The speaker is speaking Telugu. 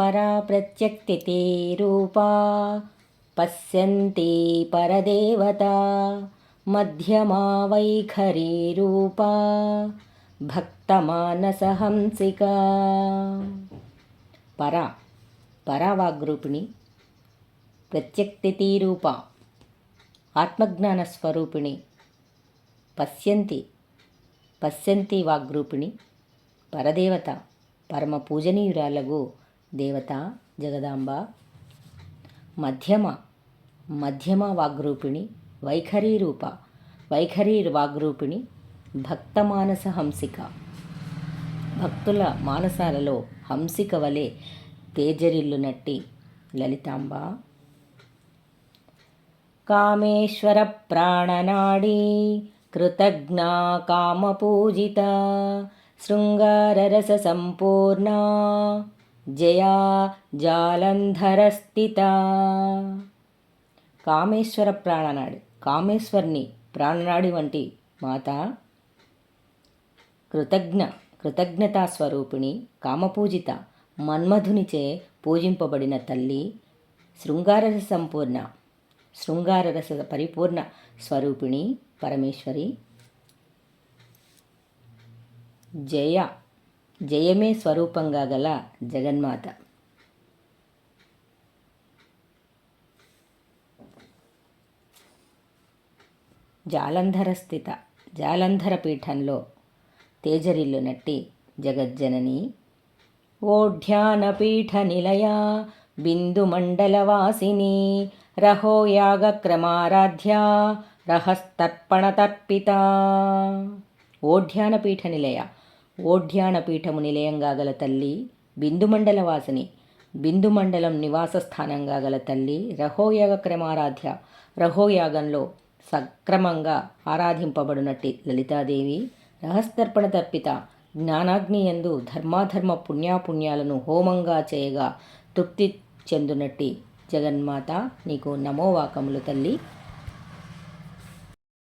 పరా ప్రత్యక్తితే రూపా పశ్యంతి పరదేవత మధ్యమా వైఖరీ రూపా భక్తమానసహంసిక. పరా పరావాగ్రూపిణి ప్రత్యక్తితి రూప ఆత్మజ్ఞాన స్వరూపిణి పశ్యంతి పశ్యంతి వాగ్రూపిణి పరదేవత పరమ పూజనీయురాలగు దేవత జగదాంబ మధ్యమ మధ్యమ వాగ్రూపిణి వైఖరీ రూప వైఖరీ వాగ్రూపిణి భక్త మానస హంసిక. భక్తుల మానసాలలో హంసిక వలె తేజరిల్లు నట్టి లలితాంబ. కామేశ్వర ప్రాణనాడీ కృతజ్ఞా కామపూజిత శృంగారరస సంపూర్ణ. జయా జాలంధరస్థిత. కామేశ్వర ప్రాణనాడి కామేశ్వర్ని ప్రాణనాడి వంటి మాత కృతజ్ఞ కృతజ్ఞతా స్వరూపిణి కామపూజిత మన్మధునిచే పూజింపబడిన తల్లి శృంగారర సంపూర్ణ శృంగారరస పరిపూర్ణ స్వరూపిణి పరమేశ్వరి. జయ జయమే స్వరూపంగా గల జగన్మాత. జాలంధర స్థిత జాలంధర పీఠంలో తేజరిల్లు నట్టి జగజ్జనని ఓఢ్యానపీఠ నిలయ బిందుమండలవాసిని రహోయాగక్రమారాధ్యా రహస్తర్పణతర్పిత. ఓఢ్యానపీఠ నిలయ ఓఢ్యాణపీఠము నిలయంగా గల తల్లి బిందుమండల వాసిని బిందుమండలం నివాస స్థానంగా గల తల్లి రహోయాగ క్రమారాధ్య రహోయాగంలో సక్రమంగా ఆరాధింపబడినట్టి లలితాదేవి రహస్తర్పణ తర్పిత జ్ఞానాగ్ని ఎందు ధర్మాధర్మ పుణ్యాపుణ్యాలను హోమంగా చేయగా తృప్తి చెందునట్టి జగన్మాత నీకు నమోవాకములు తల్లి.